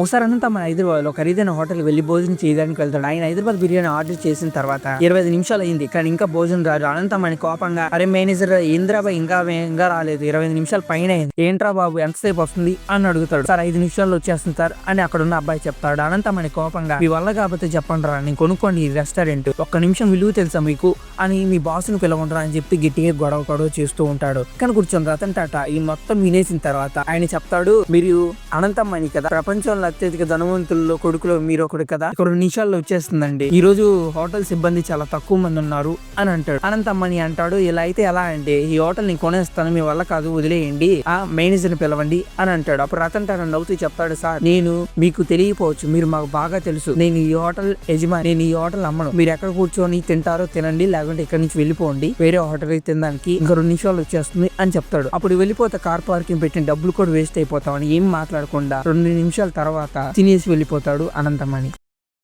ఒకసారి అనంత మన హైదరాబాద్లో ఖరీదైన హోటల్ వెళ్ళి భోజనం చేయడానికి వెళ్తాడు. ఆయన హైదరాబాద్ బిర్యానీ ఆర్డర్ చేసిన తర్వాత ఇరవై ఐదు నిమిషాలు అయింది. కానీ ఇంకా భోజనం రాదు. అనంతం అని కోపంగా అరే మేనేజర్ ఇంద్రాబాయ్ ఇంకా ఇంకా రాలేదు. ఇరవై ఐదు నిమిషాలు పైన అయింది. ఏంట్రా బాబు ఎంతసేపు వస్తుంది? అని అడుగుతాడు. సార్ ఐదు నిమిషాల్లో వచ్చేస్తుంది సార్ అని అక్కడ ఉన్న అబ్బాయి చెప్తాడు. అనంతం అని కోపంగా మీ వల్ల కాకపోతే చెప్పండి రా నేను కొనుక్కోండి ఈ రెస్టారెంట్. ఒక్క నిమిషం విలువ తెలుసా మీకు? అని మీ బాస్ను పిలవండరా అని చెప్పి గట్టిగా గొడవ గొడవ చేస్తూ ఉంటాడు. కానీ కూర్చొని రతన్ టాటా ఈ మొత్తం వినేసిన తర్వాత ఆయన చెప్తాడు మీరు అనంతమ్మని కదా ప్రపంచంలో అత్యధిక ధనవంతుల్లో కొడుకులో మీరు ఒకడు కదా ఒక రెండు నిమిషాల్లో వచ్చేస్తుందండి. ఈ రోజు హోటల్ సిబ్బంది చాలా తక్కువ మంది ఉన్నారు అని అంటాడు. అనంతమ్మని అంటాడు ఇలా అయితే ఎలా అంటే ఈ హోటల్ని కొనేస్తాను మీ వల్ల కాదు వదిలేయండి ఆ మేనేజర్ని పిలవండి అని అంటాడు. అప్పుడు రతన్ టాటా నవ్వుతూ చెప్తాడు సార్ నేను మీకు తెలియపోవచ్చు మీరు మాకు బాగా తెలుసు. నేను ఈ హోటల్ యజమాని నేను ఈ హోటల్ అమ్మను. మీరు ఎక్కడ కూర్చొని తింటారో తినండి లేకపోతే లేకుంటే ఇక్కడ నుంచి వెళ్ళిపోండి. వేరే హోటల్ అయితే తినడానికి ఇంకా రెండు నిమిషాలు వచ్చేస్తుంది అని చెప్తాడు. అప్పుడు వెళ్ళిపోతే కార్ పార్కింగ్ పెట్టిన డబ్బులు కూడా వేస్ట్ అయిపోతామని ఏం మాట్లాడకుండా రెండు నిమిషాల తర్వాత తినేసి వెళ్ళిపోతాడు అనంతమణి.